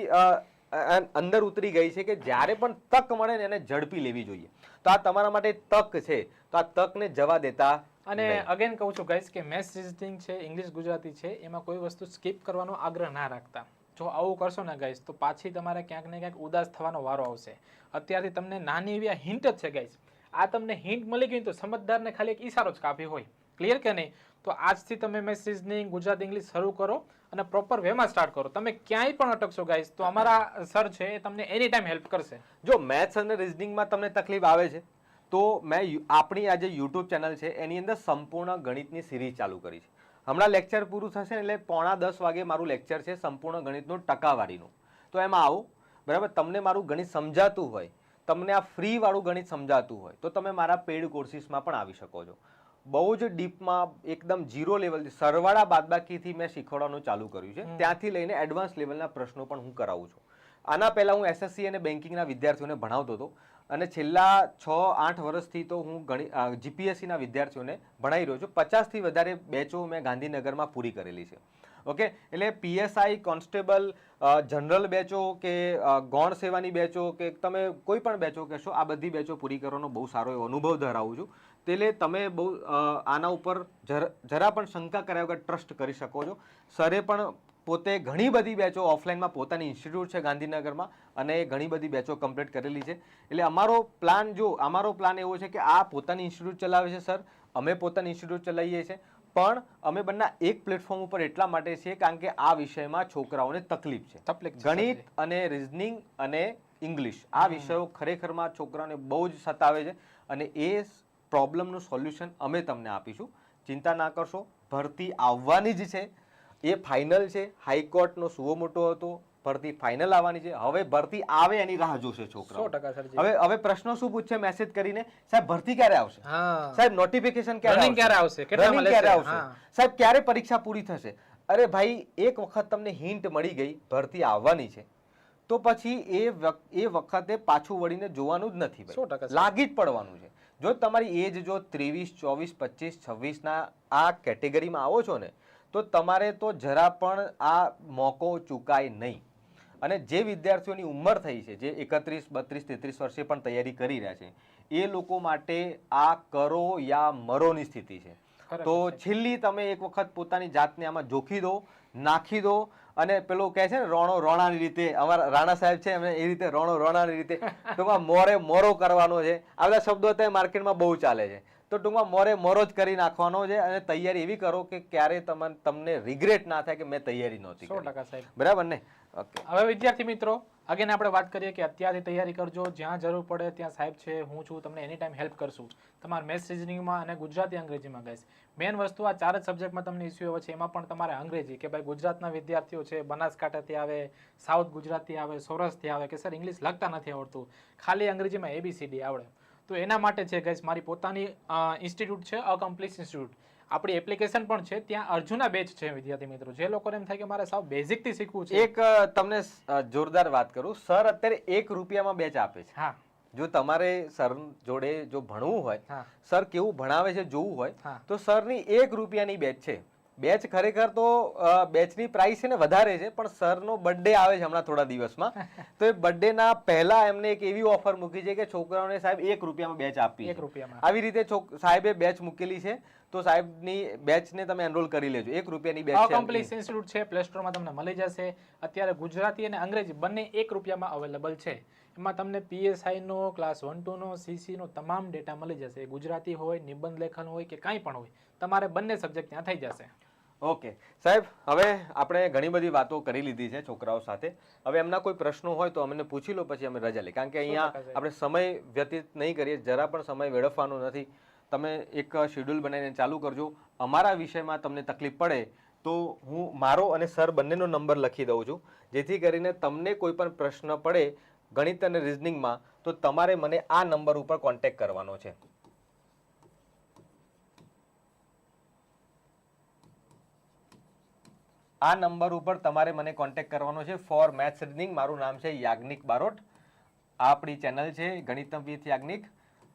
અંદર ઉતરી ગઈ છે કે જ્યારે પણ તક મળે ને એને ઝડપી લેવી જોઈએ. તો આ તમારા માટે તક છે. તો આ તકને જવા દેતા અને અગેન કહું છું ગાઈસ કે મેથ્સ રિઝનિંગ છે ઇંગ્લિશ ગુજરાતી છે એમાં કોઈ વસ્તુ સ્કીપ કરવાનો આગ્રહ ના રાખતા. જો આવું કરશો ને ગાઈસ તો પાછી તમારે ક્યાંક ને ક્યાંક ઉદાસ થવાનો વારો આવશે. અત્યારથી તમને નાની એવી આ હિન્ટ જ છે ગાઈસ આ તમને હિન્ટ મળી ગઈ તો સમજદારને ખાલી એક ઈશારો જ કાફી હોય. ક્લિયર કે નહીં? તો આજથી તમે મેથ્સ રિઝનિંગ ગુજરાતી ઇંગ્લિશ શરૂ કરો અને પ્રોપર વેમાં સ્ટાર્ટ કરો. તમે ક્યાંય પણ અટકશો ગાઈસ તો અમારા સર છે એ તમને એની ટાઈમ હેલ્પ કરશે. જો મેથ્સ અને રિઝનિંગમાં તમને તકલીફ આવે છે તો મેં આપણી આ જે યુટ્યુબ ચેનલ છે એની અંદર સંપૂર્ણ ગણિતની સિરીઝ ચાલુ કરી છે. હમણાં લેક્ચર પૂરું થશે એટલે પોણા દસ વાગે મારું લેક્ચર છે સંપૂર્ણ ગણિતનું ટકાવારીનું. તો એમાં આવો બરાબર? તમને મારું ગણિત સમજાતું હોય તમને આ ફ્રીવાળું ગણિત સમજાતું હોય તો તમે મારા પેડ કોર્સિસમાં પણ આવી શકો છો. બહુ જ ડીપમાં એકદમ ઝીરો લેવલથી સરવાળા બાદબાકીથી મેં શીખવાડવાનું ચાલુ કર્યું છે. ત્યાંથી લઈને એડવાન્સ લેવલના પ્રશ્નો પણ હું કરાવું છું. આના પહેલાં હું એસએસસી અને બેન્કિંગના વિદ્યાર્થીઓને ભણાવતો હતો. અને છેલ્લા છ આઠ વર્ષથી તો હું ઘણી જીપીએસસીના વિદ્યાર્થીઓને ભણાવી રહ્યો છું. પચાસથી વધારે બેચો મેં ગાંધીનગરમાં પૂરી કરેલી છે. ઓકે? એટલે પીએસઆઈ કોન્સ્ટેબલ જનરલ બેચો કે ગૌણ સેવાની બેચો કે તમે કોઈ પણ બેચો કહેશો, આ બધી બેચો પૂરી કરવાનો બહુ સારો એવો અનુભવ ધરાવું છું. એટલે તમે બહુ આના ઉપર જર- જરા પણ શંકા કર્યા વગર ટ્રસ્ટ કરી શકો છો. સરે પણ પોતે ઘણી બધી બેચો ઓફલાઈનમાં પોતાની ઇન્સ્ટિટ્યૂટ છે ગાંધીનગરમાં અને ઘણી બધી બેચો કમ્પ્લીટ કરેલી છે. એટલે અમારો પ્લાન જો અમારો પ્લાન એવો છે કે આ પોતાની ઇન્સ્ટિટ્યૂટ ચલાવે છે સર અમે પોતાની ઇન્સ્ટિટ્યૂટ ચલાવીએ છીએ. પણ અમે બંને એક પ્લેટફોર્મ ઉપર એટલા માટે છીએ કારણ કે આ વિષયમાં છોકરાઓને તકલીફ છે. તકલીફ ગણિત અને રિઝનિંગ અને ઇંગ્લિશ આ વિષયો ખરેખરમાં છોકરાઓને બહુ જ સતાવે છે અને એ પ્રોબ્લેમનું સોલ્યુશન અમે તમને આપીશું. ચિંતા ના કરશો ભરતી આવવાની જ છે. એ ફાઇનલ છે હાઈકોર્ટનો સુવો મોટો હતો ભરતી ફાઇનલ આવવાની છે હવે ભરતી આવે એની રાહ જોશે સરજી. હવે હવે પ્રશ્નો શું પૂછશે મેસેજ કરીને સાહેબ ભરતી ક્યારે આવશે? સાહેબ નોટિફિકેશન ક્યારે ક્યારે આવશે? ક્યારે આવશે? સાહેબ ક્યારે પરીક્ષા પૂરી થશે? અરે ભાઈ એક વખત તમને હિન્ટ મળી ગઈ ભરતી આવવાની છે. તો પછી એ એ વખતે પાછું વળીને જોવાનું જ નથી. લાગી જ પડવાનું છે. જો તમારી એજ જો ત્રેવીસ ચોવીસ પચીસ છવ્વીસ ના આ કેટેગરીમાં આવો છો ને તો તમારે તો જરા પણ આ મોકો ચૂકાય નહીં. અને જે વિદ્યાર્થીઓની ઉંમર થઈ છે જે એકત્રીસ બત્રીસ તેત્રીસ વર્ષે પણ તૈયારી કરી રહ્યા છે એ લોકો માટે આ કરો યા મરોની સ્થિતિ છે. તો છેલ્લી તમે એક વખત પોતાની જાતને આમાં જોખી દો નાખી દો અને પેલો કહે છે ને રોણો રોણાની રીતે. અમારા રાણા સાહેબ છે એમને એ રીતે રોણો રોણાની રીતે <laughs> ટૂંકમાં મોરે મોરો કરવાનો છે. આ બધા શબ્દો અત્યારે માર્કેટમાં બહુ ચાલે છે. તો ટૂંકમાં મોરે મોરો જ કરી નાખવાનો છે અને તૈયારી એવી કરો કે ક્યારે તમને તમને રિગ્રેટ ના થાય કે મેં તૈયારી નહોતી સો ટકા સાહેબ. બરાબર ને? ઓકે હવે વિદ્યાર્થી મિત્રો અગેન આપણે વાત કરીએ કે અત્યારથી તૈયારી કરજો જ્યાં જરૂર પડે ત્યાં સાહેબ છે હું છું તમને એની ટાઈમ હેલ્પ કરશું. તમારા મેથ્સ રિઝનિંગમાં અને ગુજરાતી અંગ્રેજીમાં ગાઈસ. મેન વસ્તુ આ ચાર જ સબ્જેક્ટમાં તમને ઇસ્યુ આવે છે એમાં પણ તમારે અંગ્રેજી કે ભાઈ ગુજરાતના વિદ્યાર્થીઓ છે બનાસકાંઠાથી આવે સાઉથ ગુજરાતથી આવે સૌરાષ્ટ્રથી આવે કે સર ઇંગ્લિશ લખતા નથી આવડતું. ખાલી અંગ્રેજીમાં એબીસીડી આવડે. તો એના માટે છે ગાઈસ મારી પોતાની ઇન્સ્ટિટ્યૂટ છે અકમ્પ્લીટ ઇન્સ્ટિટ્યૂટ આપણી એપ્લિકેશન પણ છે ત્યાં અર્જુના બેચ છે વિદ્યાર્થી મિત્રો. જે લોકોને એમ થાય કે મારે સાવ બેઝિકથી શીખવું છે. એક તમને જોરદાર વાત કરું. સર અત્યારે એક રૂપિયામાં બેચ આપે છે. હા. જો તમારે સર જોડે જો ભણવું હોય સર કેવું ભણાવે છે જોવું હોય તો સરની એક રૂપિયાની બેચ છે. બેચ ખરેખર તો બેચની પ્રાઇસ છે ને વધારે છે પણ સરનો બર્થડે આવે છે હમણાં થોડા દિવસમાં. <laughs> તો એ બર્થડેના પહેલા એમને એક એવી ઓફર મૂકી છે કે છોકરાઓને સાહેબ એક રૂપિયામાં બેચ આપી એક છે રૂપિયામાં. આવી રીતે સાહેબે બેચ મૂકેલી છે તો સાહેબની બેચને તમે એનરોલ કરી લેજો. એક રૂપિયાની બેચ છે અકમ્પ્લીટ ઇન્સ્ટિટ્યૂટ છે પ્લે સ્ટોરમાં તમને મળી જશે. અત્યારે ગુજરાતી અને અંગ્રેજી બંને એક રૂપિયામાં અવેલેબલ છે. એમાં તમને પીએસઆઈનો ક્લાસ વન ટુ નો સીસી નો તમામ ડેટા મળી જશે. ગુજરાતી હોય નિબંધ લેખન હોય કે કાંઈ પણ હોય તમારે બંને સબ્જેક્ટ ત્યાં થઈ જશે. ઓકે. સાહેબ હવે આપણે ઘણી બધી વાતો કરી લીધી છે છોકરાઓ સાથે. હવે એમના કોઈ પ્રશ્નો હોય તો અમને પૂછી લો પછી અમે રજા લઈએ. કારણ કે અહીંયા આપણે સમય વ્યતીત નહીં કરીએ જરા પણ સમય વેડફવાનો નથી. તમે એક શેડ્યુલ બનાવીને ચાલુ કરજો. અમારા વિષયમાં તમને તકલીફ પડે તો હું મારો અને સર બંનેનો નંબર લખી દઉં છું. જેથી કરીને તમને કોઈ પણ પ્રશ્ન પડે ગણિત અને રિઝનિંગમાં તો તમારે મને આ નંબર ઉપર કોન્ટેક્ટ કરવાનો છે. આ નંબર ઉપર તમારે મને કોન્ટેક્ટ કરવાનો છે ફોર મેથ્સ રીડિંગ મારું નામ છે યાજ્ઞિક બારોટ. આ આપણી ચેનલ છે ગણિતમ વિથ યાજ્ઞિક.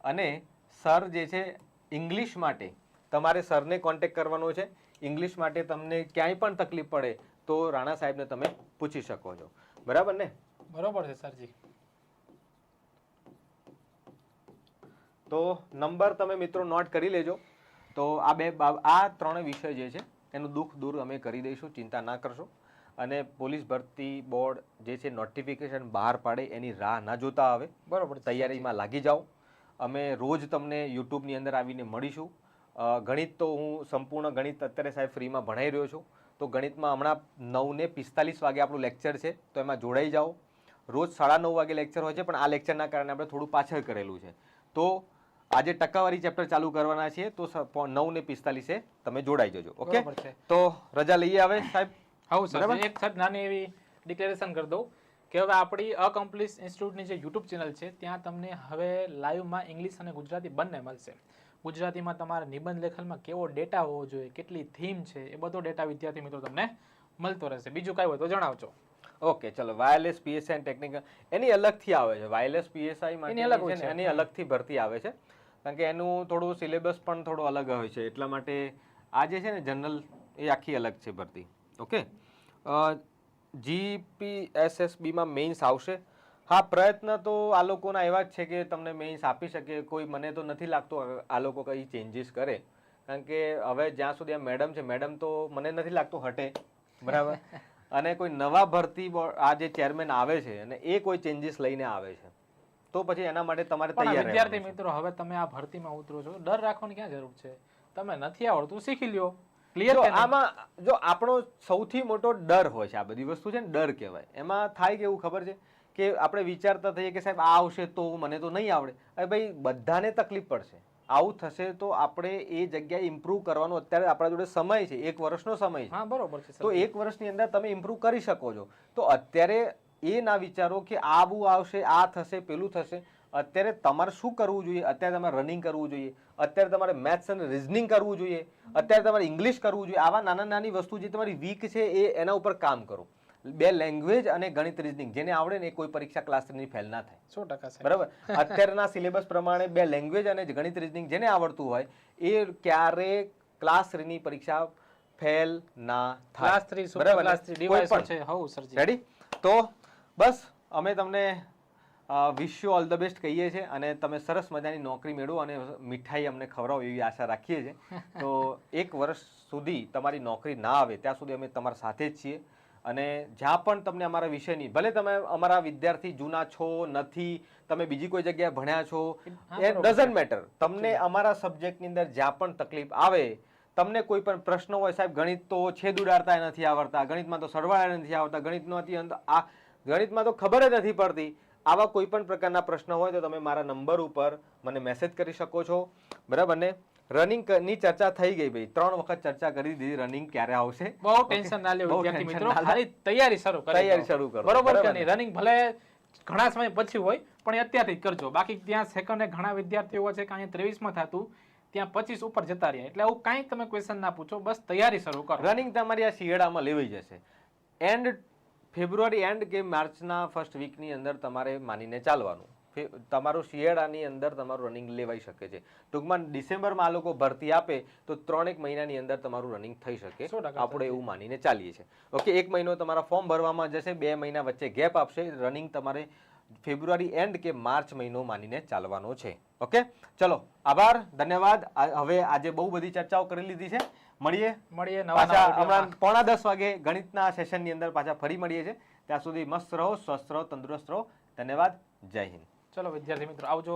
અને સર જે છે ઇંગ્લિશ માટે તમારે સરને કોન્ટેક્ટ કરવાનો છે. ઇંગ્લિશ માટે તમને ક્યાંય પણ તકલીફ પડે તો રાણા સાહેબને તમે પૂછી શકો છો. બરાબર ને? બરાબર છે સરજી. તો નંબર તમે મિત્રો નોટ કરી લેજો. તો આ બે આ ત્રણ વિષય જે છે એનું દુઃખ દૂર અમે કરી દઈશું ચિંતા ના કરશો. અને પોલીસ ભરતી બોર્ડ જે છે નોટિફિકેશન બહાર પાડે એની રાહ ના જોતા આવે. બરાબર તૈયારીમાં લાગી જાઓ. અમે રોજ તમને યુટ્યુબની અંદર આવીને મળીશું. ગણિત તો હું સંપૂર્ણ ગણિત અત્યારે સાહેબ ફ્રીમાં ભણાઈ રહ્યો છું. તો ગણિતમાં હમણાં નવને પિસ્તાલીસ વાગે આપણું લેક્ચર છે તો એમાં જોડાઈ જાઓ. રોજ સાડા નવ વાગે લેક્ચર હોય છે પણ આ લેક્ચરના કારણે આપણે થોડું પાછળ કરેલું છે. તો આજે ટકાવારી ચેપ્ટર ચાલુ કરવાના છીએ તો નવ ને પિસ્તાલીસે તમે જોડાઈ જજો ઓકે? તો રજા લઈએ આવે સાહેબ? હા સાહેબ એક સાહેબ નાની એવી ડિક્લેરેશન કરી દઉં કે હવે આપણી અકમ્પ્લીટ ઇન્સ્ટિટ્યૂટની જે યુટ્યુબ ચેનલ છે ત્યાં તમને હવે લાઈવમાં ઇંગ્લિશ અને ગુજરાતી બંને મળશે. ગુજરાતીમાં તમારા નિબંધ લેખનમાં કેવો ડેટા હોવો જોઈએ કેટલી થીમ છે એ બધો ડેટા વિદ્યાર્થી મિત્રો તમને મળતો રહેશે. બીજું કાંઈ હોય તો જણાવજો. ઓકે ચલો વાયરલેસ પીએસઆઈ ટેકનિકલ એની અલગથી આવે છે વાયરલેસ પીએસઆઈ માટે છે છે. એની અલગથી ભરતી આવે છે. કારણ કે એનું થોડું સિલેબસ પણ થોડું અલગ હોય છે. એટલા માટે આ જે છે ને જનરલ એ આખી અલગ છે ભરતી. ઓકે જીપીએસએસબીમાં મેઇન્સ આવશે. હા, પ્રયત્ન તો આ લોકોના એવા જ છે કે તમને મેઇન્સ આપી શકે. કોઈ મને તો નથી લાગતું આ લોકો કંઈ ચેન્જીસ કરે. કારણ કે હવે જ્યાં સુધી આ મેડમ છે મેડમ તો મને નથી લાગતું હટે. બરાબર? અને કોઈ નવા ભરતી આ જે ચેરમેન આવે છે, અને એ કોઈ ચેન્જીસ લઈને આવે છે. તો પછી એના માટે તમારે તૈયાર વિદ્યાર્થી મિત્રો હવે તમે આ ભરતીમાં ઉતરો છો. ડર રાખવાની ક્યાં જરૂર છે? તમે નથી આવડતું શીખી લ્યો. ક્લિયર આમાં જો આપણો સૌથી મોટો ડર હોય છે આ બધી વસ્તુ છે ને ડર કહેવાય. એમાં થાય કેવું ખબર છે? કે આપણે વિચારતા થઈએ કે સાહેબ આ આવશે તો મને તો નહીં આવડે. અરે ભાઈ બધાને તકલીફ પડશે. આવું થશે તો આપણે એ જગ્યાએ ઇમ્પ્રૂવ કરવાનો અત્યારે આપણા જોડે સમય છે. એક વર્ષનો સમય છે. હા બરોબર છે તો એક વર્ષની અંદર તમે ઇમ્પ્રૂવ કરી શકો છો. તો અત્યારે એ ના વિચારો કે આ બહુ આવશે આ થશે પેલું થશે. અત્યારે તમારે શું કરવું જોઈએ? અત્યારે તમારે રનિંગ કરવું જોઈએ. અત્યારે તમારે મેથ્સ અને રિઝનિંગ કરવું જોઈએ. અત્યારે તમારે ઇંગ્લિશ કરવું જોઈએ. આવા નાના નાની વસ્તુ જે તમારી વીક છે એ એના ઉપર કામ કરો. બે લેંગ્વેજ અને ગણિત રિઝનિંગ જેને આવડે ને કોઈ પરીક્ષા ક્લાસની ફેલ ના થાય. સો ટકા બરાબર? અત્યારના સિલેબસ પ્રમાણે બે લેંગ્વેજ અને ગણિત રિઝનિંગ જેને આવડતું હોય એ ક્યારે ક્લાસ થ્રીની પરીક્ષા ફેલ ના થાય. ક્લાસ થ્રી બરાબર ક્લાસ થ્રી કોઈ છે. હવ સરજી. રેડી તો બસ અમે તમને wish you all the best કહીએ છીએ અને તમે સરસ મજાની નોકરી મેળવો અને મીઠાઈ અમને ખવડાવો એવી આશા રાખીએ છીએ. <laughs> તો એક વર્ષ સુધી તમારી નોકરી ના આવે ત્યાં સુધી અમે તમારા સાથે જ છીએ. અને જ્યાં પણ તમને અમારા વિષયની ભલે તમે અમારા વિદ્યાર્થી જૂના છો નથી તમે બીજી કોઈ જગ્યાએ ભણ્યા છો એ ડઝન્ટ મેટર તમને અમારા સબ્જેક્ટની અંદર જ્યાં પણ તકલીફ આવે તમને કોઈ પણ પ્રશ્ન હોય સાહેબ ગણિત તો છેદ ઉડાડતા નથી આવડતા ગણિતમાં તો સરવાળા નથી આવડતા ગણિતમાંથી આ ગણિતમાં તો ખબર જ નથી પડતી. આવા કોઈ પણ પ્રકારના પ્રશ્ન હોય તો તમે મારા નંબર ઉપર મને મેસેજ કરી શકો છો. બરાબર? ને રનિંગની ચર્ચા થઈ ગઈ ભાઈ. ત્રણ વખત ચર્ચા કરી દીધી. રનિંગ ક્યારે આવશે? બહુ ટેન્શન ના લેવું વિદ્યાર્થી મિત્રો. ખાલી તૈયારી શરૂ કરો તૈયારી શરૂ કરો. બરોબર કે નહીં? ને? રનિંગ ભલે ઘણા સમય પછી હોય પણ અત્યારથી કરજો. બાકી ત્યાં સેકન્ડે ઘણા વિદ્યાર્થીઓ છે કે અહીંયા ત્રેવીસમાં થતું ત્યાં પચીસ ઉપર જતા રહ્યા. એટલે આવું કાંઈ તમે ક્વેશ્ચન ના પૂછો. બસ તૈયારી શરૂ કરો. રનિંગ તમારી આ શિયાળામાં લેવાઈ જશે. એન્ડ ફેબ્રુઆરી એન્ડ કે માર્ચના ફર્સ્ટ વીકની અંદર તમારે માનીને ચાલવાનું. તમારું શિયાળાની અંદર તમારું રનિંગ લેવાઈ શકે છે. ટૂંકમાં ડિસેમ્બરમાં આ લોકો ભરતી આપે તો ત્રણેક મહિનાની અંદર તમારું રનિંગ થઈ શકે. આપણે એવું માનીને ચાલીએ છીએ. ઓકે એક મહિનો તમારા ફોર્મ ભરવામાં જશે બે મહિના વચ્ચે ગેપ આપશે રનિંગ તમારે ફેબ્રુઆરી એન્ડ કે માર્ચ મહિનો માનીને ચાલવાનો છે. ઓકે ચલો આભાર ધન્યવાદ. હવે આજે બહુ બધી ચર્ચાઓ કરી લીધી છે. મળીએ. મળીએ પાછા હમણાં પોણા દસ વાગે ગણિતના સેશનની અંદર પાછા ફરી મળીએ છે ત્યાં સુધી મસ્ત રહો સ્વસ્થ રહો તંદુરસ્ત રહો. ધન્યવાદ. જય હિન્દ. ચલો વિદ્યાર્થી મિત્રો આવજો.